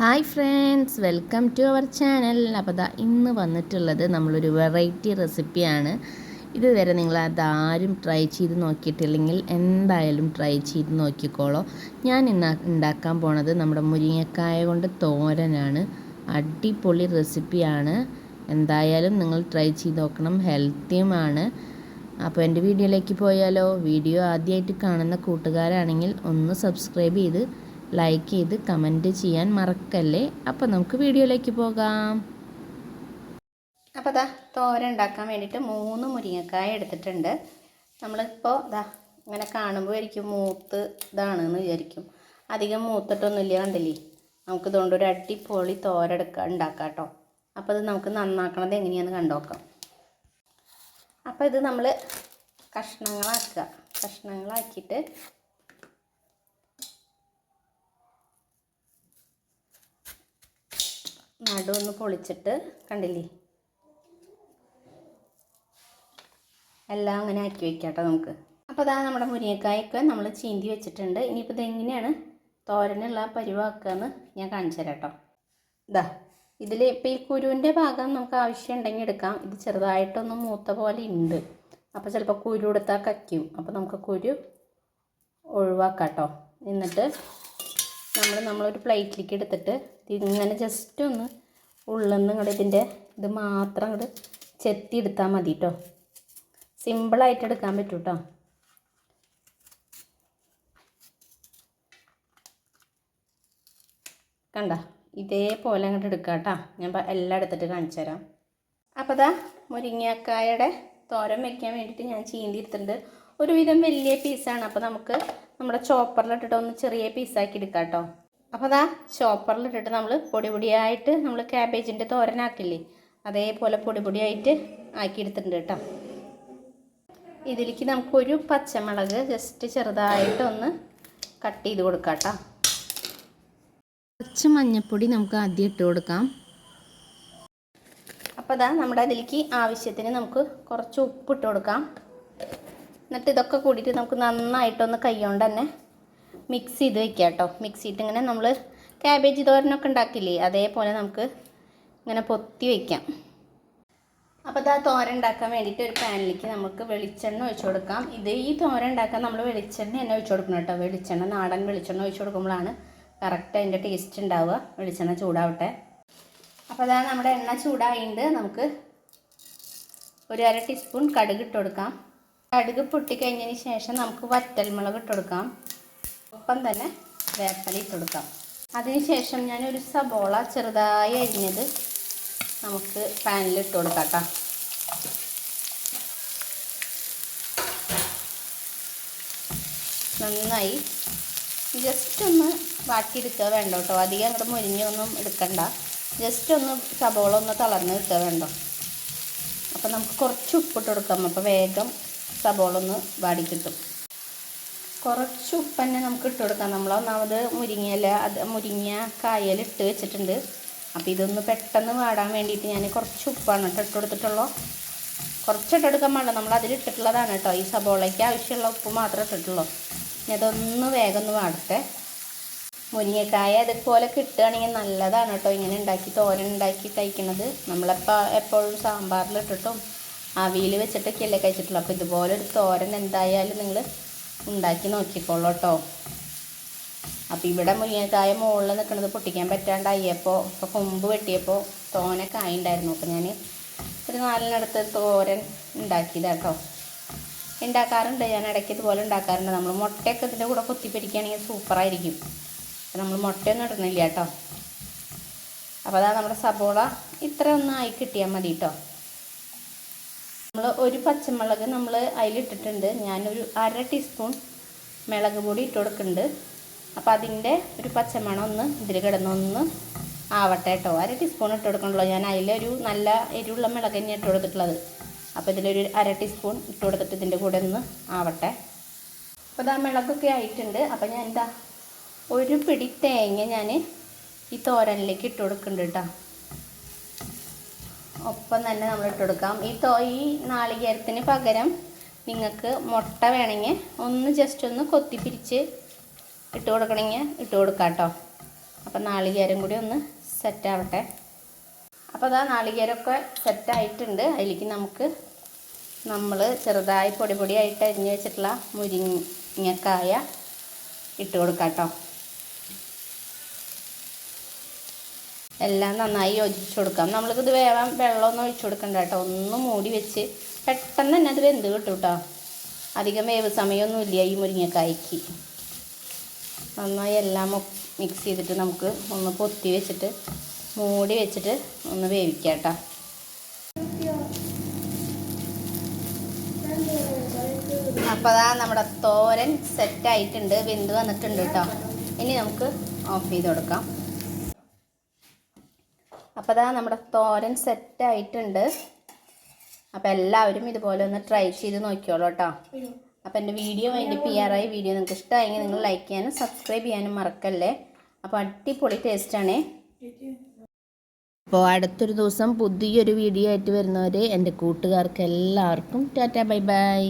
Hi friends welcome to our channel. അപ്പോൾ ദാ ഇന്ന് വന്നിട്ടുള്ളത് നമ്മളൊരു വെറൈറ്റി റെസിപ്പിയാണ്. ഇതുവരെ നിങ്ങൾ അതാരും ട്രൈ ചെയ്ത് നോക്കിയിട്ടില്ലെങ്കിൽ എന്തായാലും ട്രൈ ചെയ്ത് നോക്കിക്കോളോ. ഞാൻ ഇന്ന് ഉണ്ടാക്കാൻ പോണത് നമ്മുടെ മുരിങ്ങക്കായ കൊണ്ട് തോരനാണ്. അടിപൊളി റെസിപ്പിയാണ്. എന്തായാലും നിങ്ങൾ ട്രൈ ചെയ്ത് നോക്കണം. ഹെൽത്തിയുമാണ്. അപ്പോൾ എന്റെ വീഡിയോയിലേക്ക് പോയാലോ? വീഡിയോ ആദ്യമായിട്ട് കാണുന്ന കൂട്ടുകാരാണെങ്കിൽ ഒന്ന് സബ്സ്ക്രൈബ് ചെയ്ത് ലൈക്ക് ചെയ്ത് കമന്റ് ചെയ്യാൻ മറക്കല്ലേ? അപ്പോൾ നമുക്ക് വീഡിയോയിലേക്ക് പോകാം. അപ്പോൾ ദാ തോര ഉണ്ടാക്കാൻ വേണ്ടിയിട്ട് മൂന്ന് മുരിങ്ങക്കായ എടുത്തിട്ടുണ്ട്. നമ്മളിപ്പോൾ ദാ ഇങ്ങനെ കാണുമ്പോൾ ആയിരിക്കും മൂത്ത് ഇതാണെന്ന് വിചാരിക്കും. അധികം മൂത്തിട്ടൊന്നുമില്ല കണ്ടില്ലേ? നമുക്ക് ഇതുകൊണ്ട് ഒരു അടിപൊളി തോര തോരെടുക്കുക ഉണ്ടാക്കാം കേട്ടോ അപ്പോൾ ഇത് നമുക്ക് നന്നാക്കണത് എങ്ങനെയാണെന്ന് കണ്ടുനോക്കാം അപ്പോൾ ഇത് നമ്മൾ കഷ്ണങ്ങളാക്കുക. കഷ്ണങ്ങളാക്കിയിട്ട് നടു ഒന്ന് പൊളിച്ചിട്ട് കണ്ടില്ലേ? എല്ലാം അങ്ങനെ ആക്കി വെക്കാം നമുക്ക്. അപ്പോൾ അതാ നമ്മുടെ മുരിങ്ങക്കായൊക്കെ നമ്മൾ ചീന്തി വെച്ചിട്ടുണ്ട്. ഇനിയിപ്പോൾ ഇതെങ്ങനെയാണ് തോരനുള്ള പരിവാക്കുകയെന്ന് ഞാൻ കാണിച്ചു തരാം കേട്ടോ ഇതാ ഇതിൽ ഇപ്പോൾ ഈ കുരുവിന്റെ ഭാഗം നമുക്ക് ആവശ്യമുണ്ടെങ്കിൽ എടുക്കാം. ഇത് ചെറുതായിട്ടൊന്ന് മൂത്ത പോലെ ഉണ്ട്. അപ്പോൾ ചിലപ്പോൾ കുരു എടുത്താൽ കയ്ക്കും അപ്പോൾ നമുക്ക് കുരു ഒഴിവാക്കാം കേട്ടോ എന്നിട്ട് നമ്മൾ നമ്മളൊരു പ്ലേറ്റിലേക്ക് എടുത്തിട്ട് ഇങ്ങനെ ജസ്റ്റ് ഒന്ന് ഉള്ളിൽ നിന്ന് ഇങ്ങോട്ട് ഇതിന്റെ ഇത് മാത്രം ഇങ്ങോട്ട് ചെത്തി എടുത്താൽ മതി കേട്ടോ സിമ്പിളായിട്ട് എടുക്കാൻ പറ്റും കേട്ടോ കണ്ട ഇതേപോലെ അങ്ങോട്ട് എടുക്കാം കേട്ടോ ഞാൻ എല്ലാം എടുത്തിട്ട് കാണിച്ചു തരാം. അപ്പോൾ ദാ മുരിങ്ങക്കായയുടെ തോരം വയ്ക്കാൻ വേണ്ടിയിട്ട് ഞാൻ ചീന്തി എടുത്തിട്ടുണ്ട്. ഒരുവിധം വലിയ പീസാണ് അപ്പോൾ നമുക്ക് നമ്മുടെ ചോപ്പറിലിട്ടിട്ട് ഒന്ന് ചെറിയ പീസാക്കി എടുക്കാം കേട്ടോ അപ്പോൾ അതാ ചോപ്പറിലിട്ടിട്ട് നമ്മൾ പൊടി പൊടിയായിട്ട് നമ്മൾ ക്യാബേജിന്റെ തോരനാക്കില്ലേ? അതേപോലെ പൊടി പൊടിയായിട്ട് ആക്കി എടുത്തിട്ടുണ്ട് കേട്ടോ. ഇതിലേക്ക് നമുക്കൊരു പച്ചമുളക് ജസ്റ്റ് ചെറുതായിട്ടൊന്ന് കട്ട് ചെയ്ത് കൊടുക്കാം കേട്ടോ. കുറച്ച് മഞ്ഞൾപ്പൊടി നമുക്ക് ആദ്യം ഇട്ട് കൊടുക്കാം. അപ്പോൾ അതാ നമ്മുടെ അതിലേക്ക് ആവശ്യത്തിന് നമുക്ക് കുറച്ച് ഉപ്പ് ഇട്ട് കൊടുക്കാം. എന്നിട്ട് ഇതൊക്കെ കൂടിയിട്ട് നമുക്ക് നന്നായിട്ടൊന്ന് കൈകൊണ്ട് തന്നെ മിക്സ് ചെയ്ത് വെക്കാം കേട്ടോ. മിക്സ് ചെയ്തിട്ട് ഇങ്ങനെ നമ്മൾ ക്യാബേജ് തോരനൊക്കെ ഉണ്ടാക്കില്ലേ അതേപോലെ നമുക്ക് ഇങ്ങനെ പൊത്തി വയ്ക്കാം അപ്പോൾ ഇതാ തോരൻ ഉണ്ടാക്കാൻ വേണ്ടിയിട്ട് ഒരു പാനിലേക്ക് നമുക്ക് വെളിച്ചെണ്ണ ഒഴിച്ചു കൊടുക്കാം. ഇത് ഈ തോരൻ ഉണ്ടാക്കാൻ നമ്മൾ വെളിച്ചെണ്ണ തന്നെ ഒഴിച്ചു കൊടുക്കണം കേട്ടോ. വെളിച്ചെണ്ണ നാടൻ വെളിച്ചെണ്ണ ഒഴിച്ചു കൊടുക്കുമ്പോഴാണ് കറക്റ്റ് അതിന്റെ ടേസ്റ്റ് ഉണ്ടാവുക. വെളിച്ചെണ്ണ ചൂടാവട്ടെ. അപ്പോൾ അതാ നമ്മുടെ എണ്ണ ചൂടായിട്ട് നമുക്ക് ഒരു അര ടീസ്പൂൺ കടുക് ഇട്ട് കൊടുക്കാം. കടുക് പൊട്ടിക്കഴിഞ്ഞതിന് ശേഷം നമുക്ക് വറ്റൽമുളക് ഇട്ടുകൊടുക്കാം ഒപ്പം തന്നെ വേപ്പല ഇട്ടുകൊടുക്കാം അതിനുശേഷം ഒരു സബോള ചെറുതായി അരിഞ്ഞത് നമുക്ക് പാനിൽ ഇട്ട് കൊടുക്കാം കേട്ടോ. നന്നായി. ജസ്റ്റ് ഒന്ന് വാട്ടിയെടുക്കുക വേണ്ട കേട്ടോ. അധികം അങ്ങോട്ട് മുരിഞ്ഞൊന്നും എടുക്കണ്ട. ജസ്റ്റ് ഒന്ന് സബോള ഒന്ന് തളർന്ന് കിട്ടുക വേണ്ട. അപ്പോൾ നമുക്ക് കുറച്ച് ഉപ്പിട്ട് കൊടുക്കാം. അപ്പോൾ വേഗം സബോള ഒന്ന് വാടി കിട്ടും കുറച്ച് ഉപ്പന്നെ നമുക്ക് ഇട്ട് കൊടുക്കാം. നമ്മൾ ഒന്നാമത് മുരിങ്ങയില അത് മുരിങ്ങ കായൽ ഇട്ട് വെച്ചിട്ടുണ്ട്. അപ്പോൾ ഇതൊന്ന് പെട്ടെന്ന് വാടാൻ വേണ്ടിയിട്ട് ഞാൻ കുറച്ച് ഉപ്പാണ് കേട്ടോ ഇട്ട് കൊടുത്തിട്ടുള്ളൂ. കുറച്ച് ഇട്ടെടുക്കാൻ പാടില്ല. നമ്മൾ അതിൽ ഇട്ടിട്ടുള്ളതാണ് കേട്ടോ. ഈ സബോളയ്ക്ക് ആവശ്യമുള്ള ഉപ്പ് മാത്രം ഇട്ടിട്ടുള്ളൂ. ഇനി അതൊന്ന് വേഗം ഒന്ന് വാടട്ടെ. മുരിങ്ങക്കായ അതുപോലെ കിട്ടുകയാണെങ്കിൽ നല്ലതാണ് കേട്ടോ. ഇങ്ങനെ ഉണ്ടാക്കി തോരൻ ഉണ്ടാക്കി കഴിക്കുന്നത് നമ്മളെപ്പോൾ എപ്പോഴും സാമ്പാറിലിട്ടിട്ടും അവിയിൽ വെച്ചിട്ടൊക്കെ അല്ലേ കഴിച്ചിട്ടുള്ളൂ. അപ്പോൾ ഇതുപോലെ ഒരു തോരൻ എന്തായാലും നിങ്ങൾ ഉണ്ടാക്കി നോക്കിക്കോളൂ കേട്ടോ അപ്പോൾ ഇവിടെ മുരിങ്ങക്കായ മുകളിൽ നിൽക്കുന്നത് പൊട്ടിക്കാൻ പറ്റാണ്ടായപ്പോൾ ഇപ്പോൾ കൊമ്പ് വെട്ടിയപ്പോൾ തോനെ കായ ഉണ്ടായിരുന്നു അപ്പോൾ ഞാൻ ഒരു നാലിനടുത്ത് തോരൻ ഉണ്ടാക്കിയതാണ് കേട്ടോ ഉണ്ടാക്കാറുണ്ട് ഞാൻ ഇടയ്ക്ക് ഇതുപോലെ ഉണ്ടാക്കാറുണ്ട്. നമ്മൾ മുട്ടയൊക്കെ ഇതിന്റെ കൂടെ കുത്തിപ്പിടിക്കുകയാണെങ്കിൽ സൂപ്പറായിരിക്കും. അപ്പം നമ്മൾ മുട്ടയൊന്നും ഇടുന്നില്ല കേട്ടോ അപ്പോൾ അതാ നമ്മുടെ സബോള ഇത്ര ഒന്ന് ആയി കിട്ടിയാൽ മതി കേട്ടോ നമ്മൾ ഒരു പച്ചമുളക് നമ്മൾ അതിലിട്ടിട്ടുണ്ട് ഞാനൊരു അര ടീസ്പൂൺ മുളക് പൊടി ഇട്ട് കൊടുക്കുന്നുണ്ട്. അപ്പോൾ അതിന്റെ ഒരു പച്ചമണം ഒന്ന് ഇതിൽ കിടന്നൊന്ന് ആവട്ടെ കേട്ടോ അര ടീസ്പൂൺ ഇട്ട് കൊടുക്കണല്ലോ. ഞാൻ അതിലൊരു നല്ല എരിവുള്ള മുളക് തന്നെ ഇട്ട് കൊടുത്തിട്ടുള്ളത്. അപ്പോൾ ഇതിലൊരു അര ടീസ്പൂൺ ഇട്ട് കൊടുത്തിട്ട് ഇതിന്റെ കൂടെ ഒന്ന് ആവട്ടെ. അപ്പോൾ ഇതാ മുളകൊക്കെ ആയിട്ടുണ്ട്. അപ്പോൾ ഞാൻ എന്താ ഒരു പിടി തേങ്ങ ഞാൻ ഈ തോരനിലേക്ക് ഇട്ട് കൊടുക്കുന്നുണ്ട് കേട്ടോ ഒപ്പം തന്നെ നമ്മൾ ഇട്ട് കൊടുക്കാം ഈ തോ ഈ നാളികേരത്തിന് പകരം നിങ്ങൾക്ക് മുട്ട വേണമെങ്കിൽ ഒന്ന് ജസ്റ്റ് ഒന്ന് കൊത്തിപ്പിരിച്ച് ഇട്ട് കൊടുക്കണമെങ്കിൽ ഇട്ട് കൊടുക്കാം കേട്ടോ. അപ്പം നാളികേരം കൂടി ഒന്ന് സെറ്റാവട്ടെ അപ്പോൾ അതാ നാളികേരമൊക്കെ സെറ്റായിട്ടുണ്ട് അതിലേക്ക് നമുക്ക് നമ്മൾ ചെറുതായി പൊടി പൊടിയായിട്ട് അരിഞ്ഞ് വെച്ചിട്ടുള്ള മുരിങ്ങക്കായ ഇട്ട് കൊടുക്കാം കേട്ടോ. എല്ലാം നന്നായി യോജിച്ച് കൊടുക്കാം. നമ്മൾക്കിത് വേവാൻ വെള്ളമൊന്നും ഒഴിച്ചു കൊടുക്കണ്ട കേട്ടോ. ഒന്ന് മൂടി വെച്ച് പെട്ടെന്ന് തന്നെ അത് വെന്ത് കിട്ടും കേട്ടോ. അധികം വേവ് സമയമൊന്നുമില്ല ഈ മുരിങ്ങക്കായ്ക്ക്. നന്നായി എല്ലാം മിക്സ് ചെയ്തിട്ട് നമുക്ക് ഒന്ന് പൊത്തി വെച്ചിട്ട് മൂടി വെച്ചിട്ട് ഒന്ന് വേവിക്കാം കേട്ടോ. അപ്പോൾ അതാ നമ്മുടെ തോരൻ സെറ്റായിട്ടുണ്ട് വെന്ത് വന്നിട്ടുണ്ട് കേട്ടോ. ഇനി നമുക്ക് ഓഫ് ചെയ്ത് കൊടുക്കാം. അപ്പോൾ അതാ നമ്മുടെ തോരൻ സെറ്റ് ആയിട്ടുണ്ട് അപ്പോൾ എല്ലാവരും ഇതുപോലെ ഒന്ന് ട്രൈ ചെയ്ത് നോക്കിയോളൂ കേട്ടോ. അപ്പോൾ എന്റെ വീഡിയോ അതിന്റെ പി ആർ ഐ വീഡിയോ നിങ്ങൾക്ക് ഇഷ്ടമായെങ്കിൽ നിങ്ങൾ ലൈക്ക് ചെയ്യാനും സബ്സ്ക്രൈബ് ചെയ്യാനും മറക്കല്ലേ? അപ്പോൾ അടിപൊളി ടേസ്റ്റാണേ അപ്പോൾ അടുത്തൊരു ദിവസം പുതിയൊരു വീഡിയോ ആയിട്ട് വരുന്നവരെ എന്റെ കൂട്ടുകാർക്ക് എല്ലാവർക്കും ടാറ്റാ ബൈ ബൈ.